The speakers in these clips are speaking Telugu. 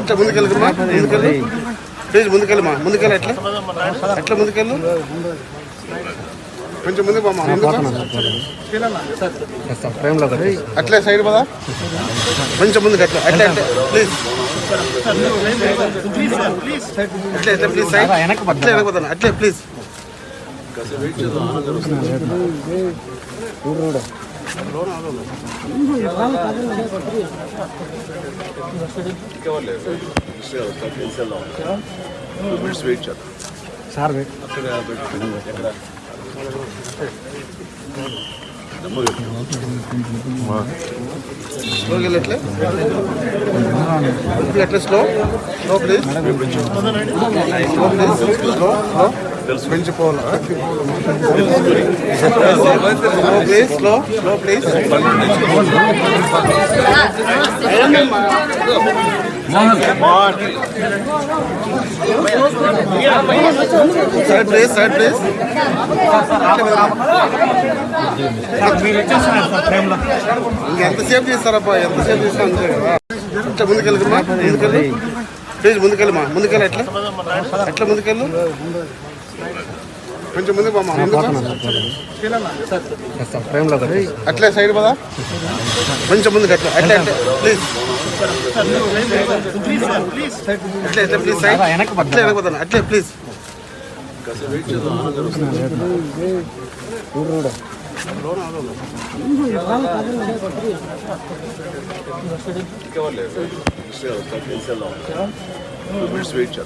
ఇట్లా ముందుకెళ్ళకమ్మా ముందుకెళ్ళు. ప్లీజ్ ముందుకెళ్ళమ్మా. ముందుకెళ్ళి ఎట్లా? ఎట్లా ముందుకెళ్ళు? కొంచెం ముందుకు పోమ్మా. ముందుకు అట్లే సైడ్ పదా? కొంచెం ముందుకు అట్లా అట్లా అట్లే. ప్లీజ్. అట్లే అట్లే ప్లీజ్ సైడ్. అట్లే వెనకపోతాను అట్లే ప్లీజ్. సార్ స్లోకి వెళ్ళి ఎట్లే ఇప్పుడు ఎట్లా slow slow please slow please slow slow పెంచిపోవాలి slow please slow please ఇంకెంతసేపు చేస్తారబ్బా? ఎంతసేపు చేస్తా అంతే కదా ముందుకెళ్ళు. ప్లీజ్ ముందుకెళ్ళమ్మా ముందుకెళ్ళి ఎట్లా? ఎట్లా ముందుకెళ్ళు? కొంచెం ముందుకు ఫ్రేమ్లో అట్లే సైడ్ పదా కొంచెం ముందుకు అట్లా అట్లే అట్లే ప్లీజ్ అట్లే అట్లే ప్లీజ్ సైడ్ అట్లే ప్లీజ్ సార్ స్లోకి వెళ్ళి ఎట్లే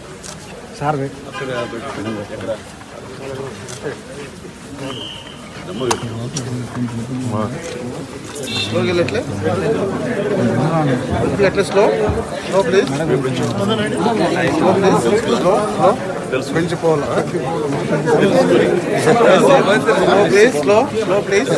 ఇప్పుడు ఎట్లా slow slow please slow please slow slow పెంచిపోవాలి slow please slow slow please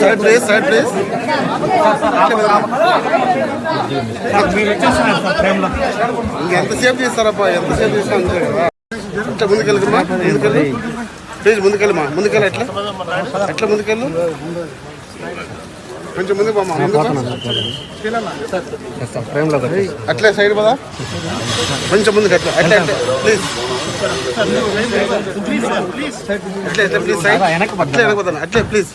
side please side చేస్తారబ్బా ఎంతసేపు చేస్తా అంతే కదా ఇట్లా ముందుకెళ్ళకమ్మా ముందుకెళ్ళు ప్లీజ్ ముందుకెళ్ళమ్మా ముందుకెళ్ళి ఎట్లా ఎట్లా ముందుకెళ్ళు కొంచెం ఫ్రేమ్లో కదా అట్లే సైడ్ పదా? కొంచెం ముందుకు అట్లా. అట్లే అట్లే. ప్లీజ్ అట్లే అట్లే ప్లీజ్ సైడ్ అట్లే వెనకపోతాను అట్లే ప్లీజ్